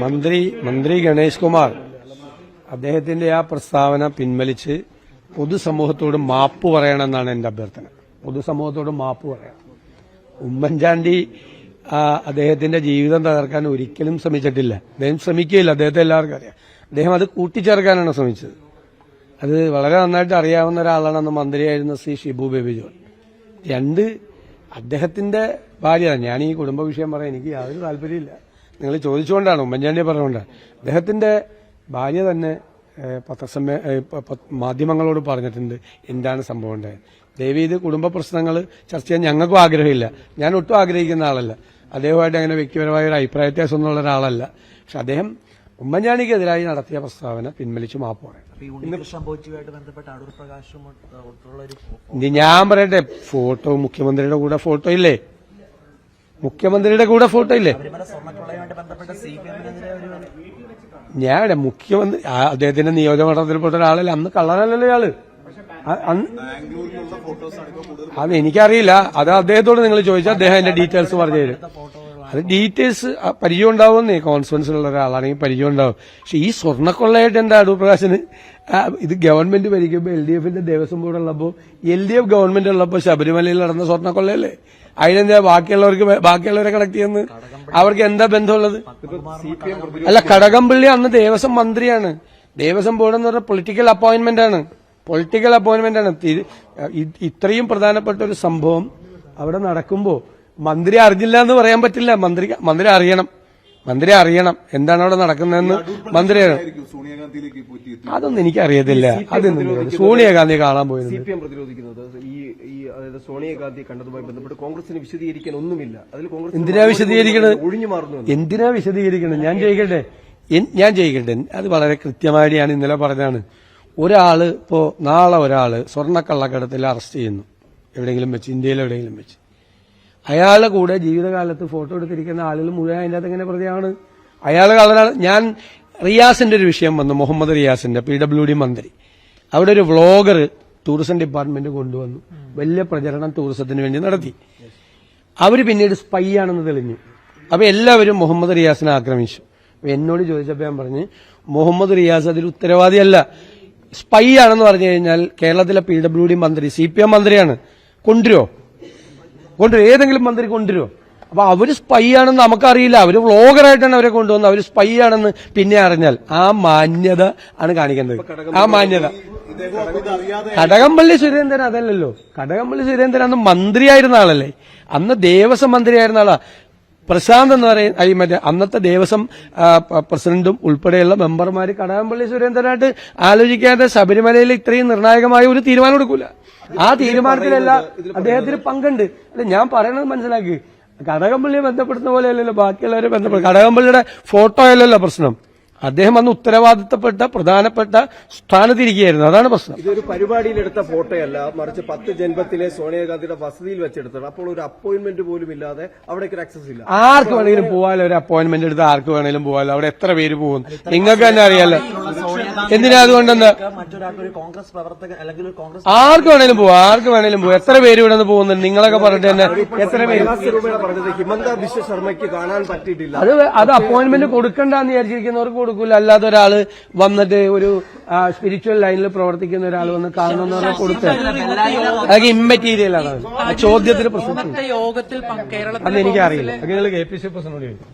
മന്ത്രി മന്ത്രി ഗണേഷ് കുമാർ അദ്ദേഹത്തിന്റെ ആ പ്രസ്താവന പിൻവലിച്ച് പൊതുസമൂഹത്തോട് മാപ്പ് പറയണമെന്നാണ് എന്റെ അഭ്യർത്ഥന. പൊതുസമൂഹത്തോട് മാപ്പ് പറയണം ഉമ്മൻചാണ്ടി അദ്ദേഹത്തിന്റെ ജീവിതം തകർക്കാൻ ഒരിക്കലും ശ്രമിച്ചിട്ടില്ല. അദ്ദേഹം ശ്രമിക്കുകയില്ല. അദ്ദേഹത്തെ എല്ലാവർക്കും അറിയാം. അദ്ദേഹം അത് കൂട്ടിച്ചേർക്കാനാണ് ശ്രമിച്ചത്. അത് വളരെ നന്നായിട്ട് അറിയാവുന്ന ഒരാളാണ് അന്ന് മന്ത്രിയായിരുന്ന ശ്രീ ഷിബു ബേബി ജോൺ. രണ്ട് അദ്ദേഹത്തിന്റെ ഭാര്യ ഞാൻ ഈ കുടുംബ വിഷയം പറയാൻ എനിക്ക് യാതൊരു താല്പര്യമില്ല നിങ്ങൾ ചോദിച്ചുകൊണ്ടാണ് ഉമ്മൻചാണ്ടിയെ പറഞ്ഞുകൊണ്ടാണ്. അദ്ദേഹത്തിന്റെ ഭാര്യ തന്നെ പത്രസമ്മേ മാധ്യമങ്ങളോട് പറഞ്ഞിട്ടുണ്ട് എന്താണ് സംഭവം ഉണ്ടായത്. ദയവ് ഇത് കുടുംബ പ്രശ്നങ്ങൾ ചർച്ച ചെയ്യാൻ ഞങ്ങൾക്കും ആഗ്രഹമില്ല. ഞാൻ ഒട്ടും ആഗ്രഹിക്കുന്ന ആളല്ല. അദ്ദേഹമായിട്ട് അങ്ങനെ വ്യക്തിപരമായ ഒരു അഭിപ്രായ വ്യത്യാസം ഒന്നുള്ള ഒരാളല്ല. പക്ഷെ അദ്ദേഹം ഉമ്മൻചാണ്ടിക്കെതിരായി നടത്തിയ പ്രസ്താവന പിൻവലിച്ചു മാപ്പ് ഞാൻ പറയട്ടെ ഫോട്ടോ മുഖ്യമന്ത്രിയുടെ കൂടെ ഫോട്ടോ ഇല്ലേ? മുഖ്യമന്ത്രിയുടെ കൂടെ ഫോട്ടോ ഇല്ലേ? ഞാൻ മുഖ്യമന്ത്രി അദ്ദേഹത്തിന്റെ നിയോജക മണ്ഡലത്തിൽ നിയോജകമണ്ഡലത്തിൽപ്പെട്ട ഒരാളല്ല? അന്ന് കള്ളനല്ലല്ലോ ഇയാൾ. അത് എനിക്കറിയില്ല. അത് അദ്ദേഹത്തോട് നിങ്ങൾ ചോദിച്ചാൽ അദ്ദേഹം അതിന്റെ ഡീറ്റെയിൽസ് പറഞ്ഞു തരും. അത് ഡീറ്റെയിൽസ് പരിചയം ഉണ്ടാവുന്നേ കോൺഫിഡൻസിലുള്ള ഒരാളാണെങ്കിൽ പരിചയം ഉണ്ടാവും. പക്ഷെ ഈ സ്വർണക്കൊള്ളയായിട്ട് എന്താ അടൂപ്രകാശന് ഇത് ഗവൺമെന്റ് ഭരിക്കുമ്പോൾ എൽ ഡി എഫിന്റെ ദേവസ്വം ബോർഡ് ഉള്ളപ്പോൾ എൽ ഡി എഫ് ഗവൺമെന്റ് ഉള്ളപ്പോൾ ശബരിമലയിൽ നടന്ന സ്വർണക്കൊള്ളയല്ലേ? അതിനെന്താ ബാക്കിയുള്ളവർക്ക് ബാക്കിയുള്ളവരെ കണക്ട് ചെയ്യുന്നത്? അവർക്ക് എന്താ ബന്ധമുള്ളത്? അല്ല കടകംപള്ളി അന്ന് ദേവസ്വം മന്ത്രിയാണ്. ദേവസ്വം ബോർഡ് എന്ന് പറഞ്ഞ പൊളിറ്റിക്കൽ അപ്പോയിന്റ്മെന്റ് ആണ്. പൊളിറ്റിക്കൽ അപ്പോയിന്റ്മെന്റ് ആണ്. ഇത്രയും പ്രധാനപ്പെട്ട ഒരു സംഭവം അവിടെ നടക്കുമ്പോ മന്ത്രി അറിഞ്ഞില്ല എന്ന് പറയാൻ പറ്റില്ല. മന്ത്രി മന്ത്രി അറിയണം. മന്ത്രി അറിയണം. എന്താണ് അവിടെ നടക്കുന്നതെന്ന് മന്ത്രി അതൊന്നും എനിക്ക് അറിയത്തില്ല. അതൊന്നും സോണിയാഗാന്ധി കാണാൻ പോയത് സി പി എം പ്രതിരോധിക്കുന്നത് ഈ ഈ അതായത് സോണിയാഗാന്ധി കണ്ടതുമായി ബന്ധപ്പെട്ട് കോൺഗ്രസിന് വിശദീകരിക്കാൻ ഒന്നുമില്ല. അതിൽ കോൺഗ്രസ് എന്തിനാ വിശദീകരിക്കണത്? ഒഴിഞ്ഞു മാറുന്നു എന്തിനാ വിശദീകരിക്കണത്? ഞാൻ ചെയ്യിക്കട്ടെ ഞാൻ ചെയ്യിക്കട്ടെ അത് വളരെ കൃത്യമായിട്ട് ഞാൻ ഇന്നലെ പറഞ്ഞതാണ്. ഒരാൾ ഇപ്പോ നാളെ ഒരാൾ സ്വർണക്കള്ളക്കടത്തിൽ അറസ്റ്റ് ചെയ്യുന്നു. എവിടെയെങ്കിലും വെച്ച് ഇന്ത്യയിൽ എവിടെയെങ്കിലും വെച്ച്. അയാളുടെ കൂടെ ജീവിതകാലത്ത് ഫോട്ടോ എടുത്തിരിക്കുന്ന ആളുകൾ മുഴുവൻ അതിന്റെ അകത്ത് എങ്ങനെ പ്രതിയാണ്? അയാൾ ഞാൻ റിയാസിന്റെ ഒരു വിഷയം വന്നു മുഹമ്മദ് റിയാസിന്റെ പി ഡബ്ല്യു ഡി മന്ത്രി. അവിടെ ഒരു വ്ളോഗർ ടൂറിസം ഡിപ്പാർട്ട്മെന്റ് കൊണ്ടുവന്നു. വലിയ പ്രചരണം ടൂറിസത്തിന് വേണ്ടി നടത്തി. അവർ പിന്നീട് സ്പൈ ആണെന്ന് തെളിഞ്ഞു. അപ്പൊ എല്ലാവരും മുഹമ്മദ് റിയാസിനെ ആക്രമിച്ചു. എന്നോട് ചോദിച്ചപ്പോൾ ഞാൻ പറഞ്ഞ് മുഹമ്മദ് റിയാസ് അതിൽ ഉത്തരവാദിയല്ല. സ്പൈ ആണെന്ന് പറഞ്ഞു കഴിഞ്ഞാൽ കേരളത്തിലെ പി ഡബ്ല്യു ഡി മന്ത്രി സി പി എം മന്ത്രിയാണ്. കൊണ്ടുവരുമോ കൊണ്ടുവരും ഏതെങ്കിലും മന്ത്രി കൊണ്ടുവരുമോ അപ്പൊ അവർ സ്പൈ ആണെന്ന് നമുക്കറിയില്ല. അവർ വ്ളോഗറായിട്ടാണ് അവരെ കൊണ്ടുവന്നത്. അവർ സ്പൈ ആണെന്ന് പിന്നെ അറിഞ്ഞാൽ ആ മാന്യത ആണ് കാണിക്കേണ്ടത്. ആ മാന്യത. കടകംപള്ളി സുരേന്ദ്രൻ അതല്ലല്ലോ. കടകംപള്ളി സുരേന്ദ്രൻ അന്ന് മന്ത്രിയായിരുന്ന ആളല്ലേ. അന്ന് ദേവസ്വം മന്ത്രിയായിരുന്ന ആളാ. പ്രശാന്ത് എന്ന് പറയുന്ന ഈ മറ്റേ അന്നത്തെ ദേവസ്വം പ്രസിഡന്റും ഉൾപ്പെടെയുള്ള മെമ്പർമാര് കടകംപള്ളി സുരേന്ദ്രനായിട്ട് ആലോചിക്കാതെ ശബരിമലയിൽ ഇത്രയും നിർണായകമായ ഒരു തീരുമാനം എടുക്കൂല. ആ തീരുമാനത്തിലല്ല അദ്ദേഹത്തിന് പങ്കുണ്ട്. അല്ല ഞാൻ പറയണത് മനസ്സിലാക്കി. കടകംപള്ളിയെ ബന്ധപ്പെടുന്ന പോലെയല്ലല്ലോ ബാക്കിയുള്ളവരെ ബന്ധപ്പെടും കടകംപള്ളിയുടെ ഫോട്ടോ അല്ലല്ലോ പ്രശ്നം. അദ്ദേഹം അന്ന് ഉത്തരവാദിത്തപ്പെട്ട പ്രധാനപ്പെട്ട സ്ഥാനത്തിരിക്കുകയായിരുന്നു. അതാണ് പ്രശ്നം. ഇതൊരു പരിപാടിയിലെടുത്ത ഫോട്ടോയല്ല മറിച്ച് പത്ത് ജന്മത്തിലെ സോണിയാഗാന്ധിയുടെ വസതിയിൽ വെച്ചെടുത്തത്. അപ്പോൾ ഒരു അപ്പോയിന്റ്മെന്റ് പോലും ഇല്ലാതെ അവിടേക്ക് ആക്സസ് ഇല്ല. ആർക്ക് വേണമെങ്കിലും പോവാലോ? ഒരു അപ്പോയിന്റ്മെന്റ് എടുത്ത് ആർക്ക് വേണമെങ്കിലും പോവാലോ? അവിടെ എത്ര പേര് പോകും? നിങ്ങൾക്ക് തന്നെ അറിയാലോ. എന്തിനാ അതുകൊണ്ടെന്ന്? മറ്റൊരാൾക്ക് ഒരു കോൺഗ്രസ് പ്രവർത്തകൻ അല്ലെങ്കിൽ ഒരു കോൺഗ്രസ് ആർക്ക് വേണേലും പോവാ? ആർക്ക് വേണേലും പോവാ? എത്ര പേര് ഇവിടെ നിന്ന് പോകുന്നുണ്ട്? നിങ്ങളൊക്കെ പറഞ്ഞിട്ട് തന്നെ എത്ര പേര്? ഹിമന്ത ബിശ്വ ശർമ്മയ്ക്ക് കാണാൻ പറ്റിയിട്ടില്ല. അത് അത് അപ്പോയിന്റ്മെന്റ് കൊടുക്കണ്ടെന്ന് വിചാരിച്ചിരിക്കുന്നവർക്ക് കൊടുക്കൂല. അല്ലാതെ ഒരാൾ വന്നിട്ട് ഒരു സ്പിരിച്വൽ ലൈനിൽ പ്രവർത്തിക്കുന്ന ഒരാൾ വന്ന് കാണണമെന്ന് പറഞ്ഞാൽ കൊടുത്തത് അതൊക്കെ ഇമ്മറ്റീരിയലാണ് ചോദ്യത്തിന് പ്രസക്തി. യോഗത്തിൽ അന്ന് എനിക്കറിയില്ല നിങ്ങൾ കെ പി സി പ്രസിഡന്റ് ചോദിക്കും.